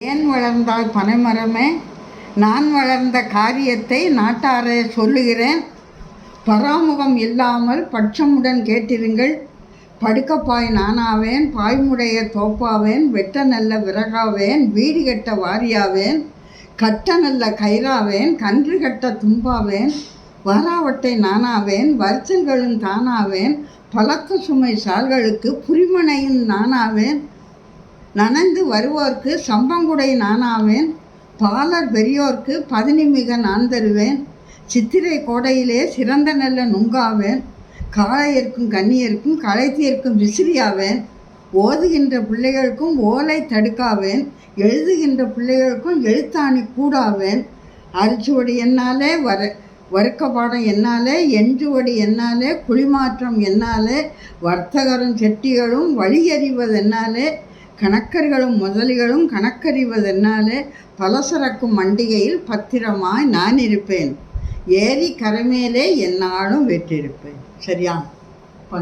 ஏன் வளர்ந்தாய் பனைமரமே? நான் வளர்ந்த காரியத்தை நாட்டாரே சொல்லுகிறேன். பராமுகம் இல்லாமல் பட்சமுடன் கேட்டிருங்கள். படுக்கப்பாய் நானாவேன் பாய்முடைய தோப்பாவேன் வெட்ட நல்ல விறகாவேன் வீடு கட்ட வாரியாவேன் கட்ட நல்ல கயிறாவேன் கன்று கட்ட தும்பாவேன் வாராவட்டை நானாவேன் வரிச்சல்களும் தானாவேன் பழக்க சுமை சால்களுக்கு புரிமனையும் நானாவேன் நனைந்து வருவோர்க்கு சம்பங்குடை நானாவேன் பாலர் பெரியோர்க்கு பதினிமிக நான் தருவேன். சித்திரை கோடையிலே சிறந்த நல்ல நுங்காவேன் காளையர்க்கும் கன்னியர்க்கும் களைத்தியர்க்கும் விசிறியாவேன். ஓதுகின்ற பிள்ளைகளுக்கும் ஓலை தடுக்காவேன் எழுதுகின்ற பிள்ளைகளுக்கும் எழுத்தாணி கூடாவேன். அரிச்சுவடி என்னாலே வர வறுக்க பாடம் என்னாலே எஞ்சுவடி என்னாலே குழிமாற்றம் என்னாலே வர்த்தகரும் செட்டிகளும் வழியறிவதென்னாலே கணக்கர்களும் முதலிகளும் கணக்கறிவதென்னாலே பலசரக்கும் மண்டிகையில் பத்திரமாய் நான் இருப்பேன். ஏரி கரைமேலே என்னாலும் வெற்றிருப்பேன். சரியா?